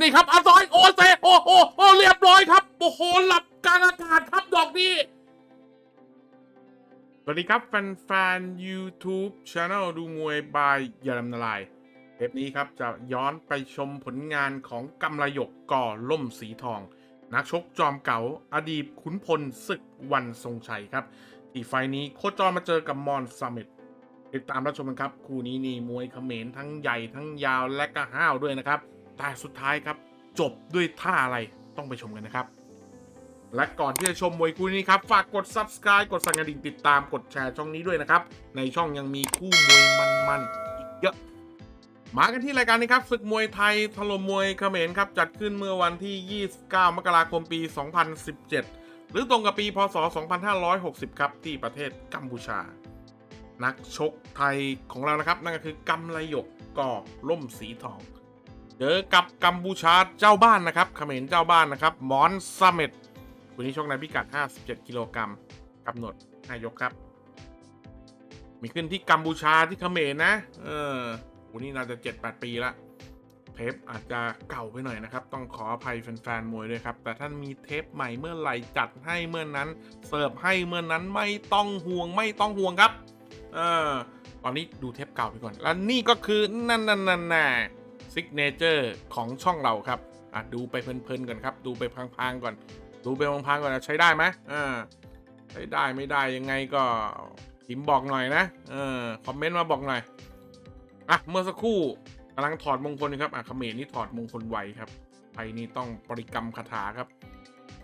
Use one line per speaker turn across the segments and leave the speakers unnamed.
นี่ครับอาซอยโอเซโอโหโอเรียบร้อยครับโอ้โหหลับกลางอากาศครับดอกนี้สวัสดีครับแฟนๆ YouTube Channel ดูมวยบายยาดำนาลายเทปนี้ครับจะย้อนไปชมผลงานของกำลยกก่อล่มสีทอง นักชกจอมเก่าอดีตขุนพลศึกวันทรงชัยครับที่ไฟนี้โคจรมาเจอกับมอนซัมมิตติดตามรับชมกันครับ คู่นี้นี่มวยเขมรทั้งใหญ่ทั้งยาวและก็ห้าวด้วยนะครับ แต่สุดท้ายครับ จบด้วยท่าอะไรต้องไปชมกันนะครับ และก่อนที่จะชมมวยคู่นี้ครับ ฝากกด subscribe กดสั่นกระดิ่งติดตามกดแชร์ช่องนี้ด้วยนะครับ ในช่องยังมีคู่มวยมันๆอีกเยอะมากันที่รายการนี้ครับศึกมวยไทยถล่มมวยเขมรครับ จัดขึ้นเมื่อวันที่ 29 มกราคมปี 2017 หรือตรงกับปี พศ 2560 ครับ ที่ประเทศกัมพูชา นักชกไทยของเรานะครับ นั่นก็คือกำไลหยกก่อล่มสีทอง เจอกับกัมพูชาเจ้าบ้านนะครับเขมรเจ้าบ้านนะครับมอนซัมเมตวันนี้ชกในพิกัด 57 กิโลกรัมกำหนด5ยกครับ มีขึ้นที่กัมพูชาที่เขมรนะ เออวันนี้น่าจะ 7-8 ปีละเทปอาจจะเก่าไปหน่อยนะครับ ต้องขออภัยแฟนๆมวยด้วยครับ แต่ท่านมีเทปใหม่เมื่อไหร่จัดให้เมื่อนั้น เสิร์ฟให้เมื่อนั้นไม่ต้องห่วงไม่ต้องห่วงครับ เออตอนนี้ดูเทปเก่าไปก่อน แล้วนี่ก็คือนั่นนั่นนั่นน่ ซิกเนเจอร์ของช่องเราครับอะดูไปเพลินๆก่อนครับ ดูไปพังๆก่อน ดูไปพังๆก่อนนะใช้ได้ไหมอ่าใช้ได้ไม่ได้ยังไงก็พิมพ์บอกหน่อยนะเออคอมเมนต์มาบอกหน่อยอะเมื่อสักครู่กำลังถอดมงคลครับอะเขมรนี่ถอดมงคลไวครับไทยนี่ต้องบริกรรมคาถาครับ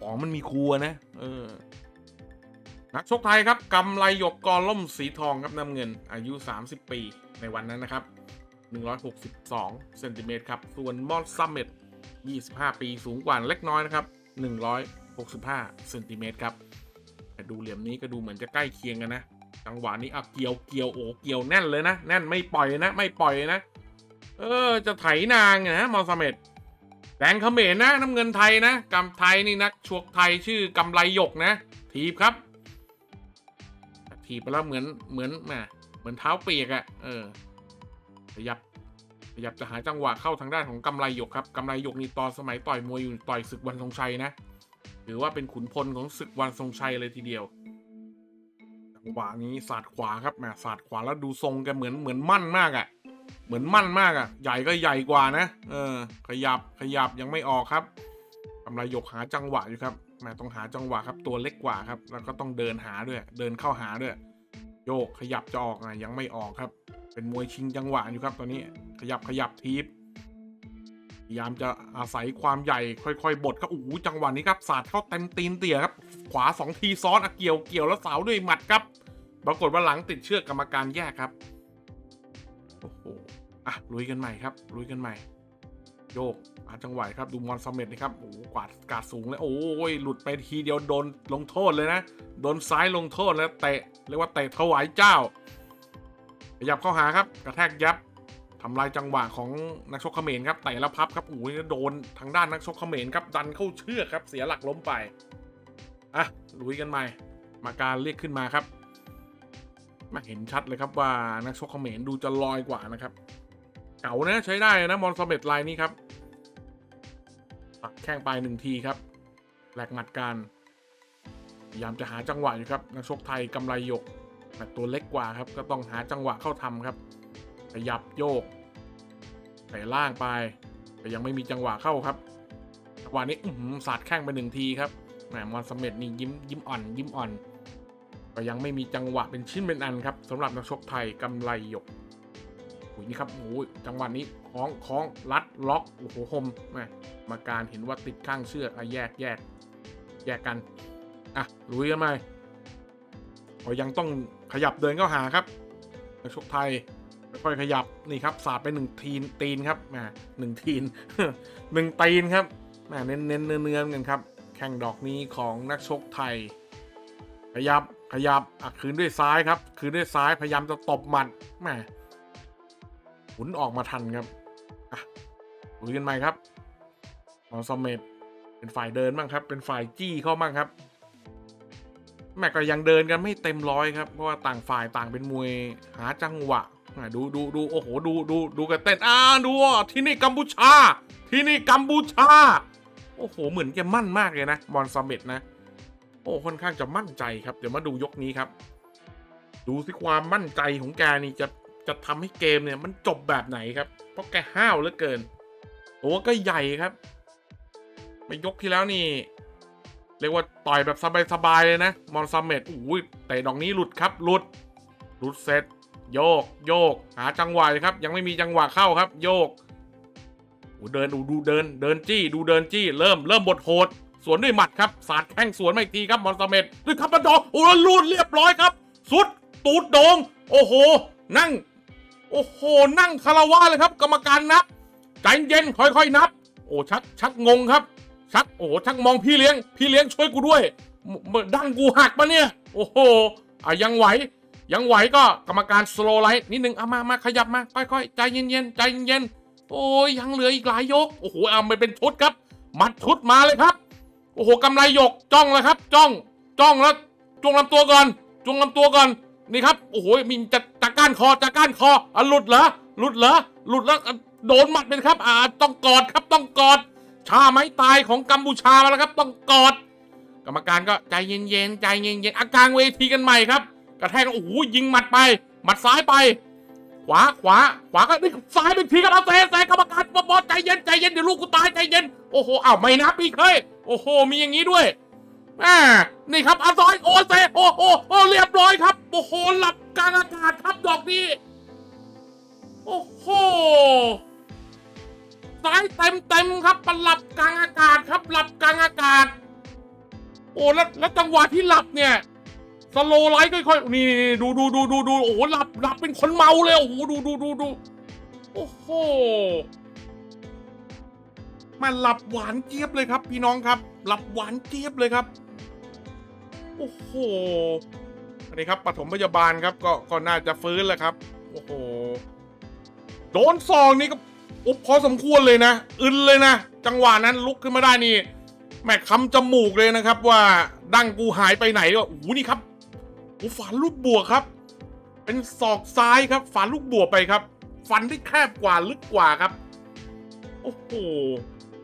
ของมันมีครัวนะ เออ นักชกไทยครับกำไลหยกกอล่มสีทองครับน้ำเงิน อายุ 30 ปีในวันนั้นนะครับ 162เซนติเมตรครับ ส่วนมอสซัมเมต25 ปีสูงกว่าเล็กน้อยนะครับ 165เซนติเมตรครับแต่ดูเหลี่ยมนี้ก็ดูเหมือนจะใกล้เคียงกันนะ จังหวะนี้อะเกี่ยวเกี่ยวโอ้เกี่ยวแน่นเลยนะแน่นไม่ปล่อยนะ ไม่ปล่อยนะ เออจะไถนางนะมอสซัมเมตแดงเขมรนะน้ำเงินไทยนะกำไทยนี่นักชกไทยชื่อกำไลหยกนะ ทีบครับถีบไปแล้วเหมือนเหมือนแหมเหมือนเท้าเปียกอะ่ะเออ ขยับขยับจะหาจังหวะเข้าทางด้านของกำไรหยกครับกำไรหยกนี่ตอนสมัยต่อยมวยอยู่ต่อยศึกวันทรงชัยนะถือว่าเป็นขุนพลของศึกวันทรงชัยเลยทีเดียวจังหวะนี้ศาสตร์ขวาครับแหมศาสตร์ขวาแล้วดูทรงแกเหมือนเหมือนมั่นมากอะ่ะ เหมือนมั่นมากอะ่ะ ใหญ่ก็ใหญ่กว่านะ เออ ขยับขยับยังไม่ออกครับกำไรหยกหาจังหวะอยู่ครับแหมต้องหาจังหวะครับตัวเล็กกว่าครับ แล้วก็ต้องเดินหาด้วย เดินเข้าหาด้วย โยกขยับจะออกนะยังไม่ออกครับ เป็นมวยชิงจังหวะอยู่ครับตอนนี้ขยับขยับทีบพยายามจะอาศัยความใหญ่ค่อยๆ บดครับโอ้โหจังหวะนี้ครับสาดเข้าเต็มตีนเตี่ยครับ ขวาสองทีซ้อนอเกี่ยวเกี่ยวแล้วเสาวด้วยหมัดครับปรากฏว่าหลังติดเชือกกรรมการแยกครับโอ้โหอะลุยกันใหม่ครับลุยกันใหม่ โยกอาจังหวะครับดูมอนซัมเมตนะครับโอ้โหกวาดกาดสูงเลยโอ้ยหลุดไปทีเดียวโดนลงโทษเลยนะ โดนซ้ายลงโทษแล้วเตะเรียกว่าเตะถวายเจ้าขยับเข้าหาครับ กระแทกยับทำลายจังหวะของนักชกเขมรครับเตะแล้วพับครับโอ้ยโดนทางด้านนักชกเขมรครับดันเข้าเชือกครับ เสียหลักล้มไปอะลุยกันใหม่ มาการเรียกขึ้นมาครับมาเห็นชัดเลยครับว่านักชกเขมรดูจะลอยกว่านะครับ เก่านะใช้ได้นะมอนซอมเบตไลน์นี้ครับ แข้งไปหนึ่งทีครับแหลกหมัดการพยายามจะหาจังหวะอยู่ครับนักชกไทยกำไรหยกแต่ตัวเล็กกว่าครับ ก็ต้องหาจังหวะเข้าทำครับขยับโยกใส่ล่างไป แต่ยังไม่มีจังหวะเข้าครับจังหวะนี้สาดแข้งไปหนึ่งทีครับแหมมอนสมเม็ดนี่ยิ้มยิ้มอ่อน ยิ้มอ่อน ก็ยังไม่มีจังหวะเป็นชิ้นเป็นอันครับสำหรับนักชกไทยกำไรหยก โอ้ยนี่ครับโอ้ยจังหวะนี้คล้องคล้องรัดล็อกโอ้โหคมแหมมาการเห็นว่าติดข้างเชือกอะแยกแยกแยกกันอะลุยกันไหมก็ยังต้องขยับเดินเข้าหาครับนักชกไทยค่อยขยับนี่ครับสาดไปหนึ่งทีนตีนครับแหมหนึ่งทีนหนึ่งตีนครับแหมเน้นเน้นเนื้อเนื้อๆกันครับ แข่งดอกนี้ของนักชกไทย ขยับขยับอะคืนด้วยซ้ายครับ คืนด้วยซ้ายพยายามจะตบหมัดแหม หมุนออกมาทันครับอะลุยกันใหม่ครับมอนซอมเมตเป็นฝ่ายเดินบ้างครับ เป็นฝ่ายจี้เข้าบ้างครับ แม่ก็ยังเดินกันไม่เต็มร้อยครับ เพราะว่าต่างฝ่ายต่างเป็นมวยหาจังหวะดูดูดูโอ้โหดูดูดูกันเต้นอ่าดูอะที่นี่กัมพูชา ที่นี่กัมพูชา โอ้โหเหมือนแกมั่นมากเลยนะมอนซาเมตนะ โอ้ค่อนข้างจะมั่นใจครับ เดี๋ยวมาดูยกนี้ครับ ดูสิความมั่นใจของแกนี่จะ จะทำให้เกมเนี่ยมันจบแบบไหนครับ เพราะแกห้าวเหลือเกินตัวก็ใหญ่ครับไม่ยกที่แล้วนี่ เรียกว่าต่อยแบบสบายๆเลยนะ มอนซาเมตอุ้ยแต่ดอกนี้หลุดครับ หลุด หลุดเสร็จโยก โยก หาจังหวะเลยครับ ยังไม่มีจังหวะเข้าครับ โยกอ้เดินดูดูเดิน เดินจี้ ดูเดินจี้ เริ่ม เริ่มบทโหด สวนด้วยหมัดครับ สาดแข้งสวนมาอีกทีครับ มอนซาเมตด้วยครับบันดองโอ้แล้วลูดเรียบร้อยครับ สุด ตูดโดง โอ้โห นั่ง โอ้โห นั่งคารวะเลยครับ กรรมการนับใจเย็นค่อยๆนับ โอ้ชักชักงงครับ ชักโอ้ชักมองพี่เลี้ยง พี่เลี้ยงช่วยกูด้วยดังกูหักปะเนี่ย โอ้โหอะยังไหว ยังไหวก็กรรมการสโลไลท์นิดนึงเอามามาขยับมาค่อยๆใจเย็นๆใจเย็นๆโอ้ยยังเหลืออีกหลายยกโอ้โหเอาไปเป็นชุดครับ มัดชุดมาเลยครับโอ้โหกำไรหยกจ้องแล้วครับ จ้องจ้องแล้วจงลำตัวก่อนจงลำตัวก่อนนี่ครับโอ้โหมีจะ ก้านคอจากก้านคออะหลุดเหรอหลุดเหรอหลุดแล้วโดนหมัดเป็นครับ อ่าต้องกอดครับต้องกอด ชาไม้ตายของกัมพูชามาแล้วครับ ต้องกอด กรรมการก็ใจเย็นๆใจเย็นๆอากลางเวทีกันใหม่ครับ กระแทกโอ้โหยิงหมัดไป หมัดซ้ายไป ขวาขวาขวาก็นี่ซ้ายไปทีครับเอาเซเซกรรมการบอใจเย็นใจเย็นเดี๋ยวลูกกูตายใจเย็นโอ้โหอ้าวไม่นับอีกเฮ้ยโอ้โหมีอย่างนี้ด้วย แม่นี่ครับอาซอยโอเซโอโหโอเรียบร้อยครับโอ้โหหลับกลางอากาศครับดอกนี้โอ้โหซ้ายเต็มเต็มครับมันหลับกลางอากาศครับหลับกลางอากาศ โอ้แล้วแล้วจังหวะที่หลับเนี่ยสโลไลท์ค่อยๆนี่นี่ดูดูดูดูดูโอ้หหลับหลับเป็นคนเมาเลยโอ้โหดูดูดูดูโอ้โห มันหลับหวานเจี๊ยบเลยครับ พี่น้องครับ หลับหวานเจี๊ยบเลยครับ โอ้โหอันนี้ครับปฐมพยาบาลครับ ก็ก็น่าจะฟื้นแล้วครับ โอ้โหโดนซองนี่ก็อุบพอสมควรเลยนะ อึนเลยนะ จังหวะนั้นลุกขึ้นมาได้นี่ แม่คำจมูกเลยนะครับ ว่าดั้งกูหายไปไหนก็โอ้โหนี่ครับโอ้ฝันลูกบวกครับ เป็นศอกซ้ายครับฝันลูกบวกไปครับ ฟันได้แคบกว่าลึกกว่าครับ โอ้โห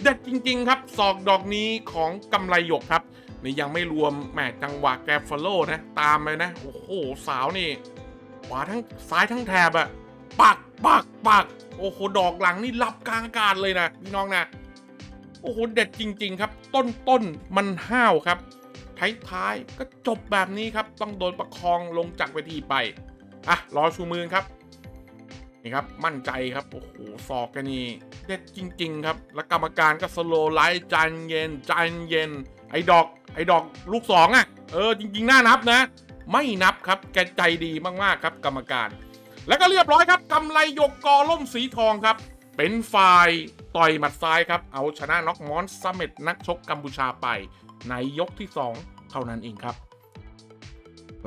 เด็ดจริง ๆ ครับศอกดอกนี้ของกำไรหยกครับ นี่ยังไม่รวมแหมจังหวะแกรฟอลโล่นะ ตามไปนะ โอ้โห สาวนี่ขวาทั้งซ้ายทั้งแถบอะปักปักปักโอ้โห ดอกหลังนี่รับกลางอากาศเลยนะพี่น้องนะโอ้โห เด็ดจริง ๆ ครับ ต้นต้นมันห้าวครับท้ายท้ายๆก็จบแบบนี้ครับ ต้องโดนประคองลงจากเวทีไป อะ รอชูมือครับ นี่ครับ มั่นใจครับ โอ้โห ศอกกันนี่ เด็ดจริง ๆ ครับ แล้วกรรมการก็สโลไลท์ใจเย็นใจเย็น ไอ้ดอก ไอ้ดอกลูกสองอะ เออ จริง ๆ น่านับนะ ไม่นับครับ แกใจดีมาก ๆ ครับ กรรมการ แล้วก็เรียบร้อยครับกำไรยกกอล่มสีทองครับ เป็นฝ่ายต่อยหมัดซ้ายครับ เอาชนะน็อกมอนสเมตนักชกกัมพูชาไป ในยกที่ 2 เท่านั้นเองครับ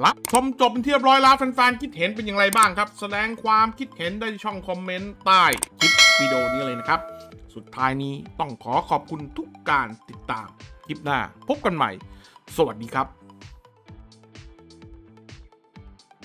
รับชมจบเป็นที่เรียบร้อยแล้วแฟนๆคิดเห็นเป็นอย่างไรบ้างครับ แสดงความคิดเห็นได้ที่ช่องคอมเมนต์ใต้คลิปวิดีโอนี้เลยนะครับ สุดท้ายนี้ต้องขอขอบคุณทุกการติดตามคลิปหน้า พบกันใหม่ สวัสดีครับ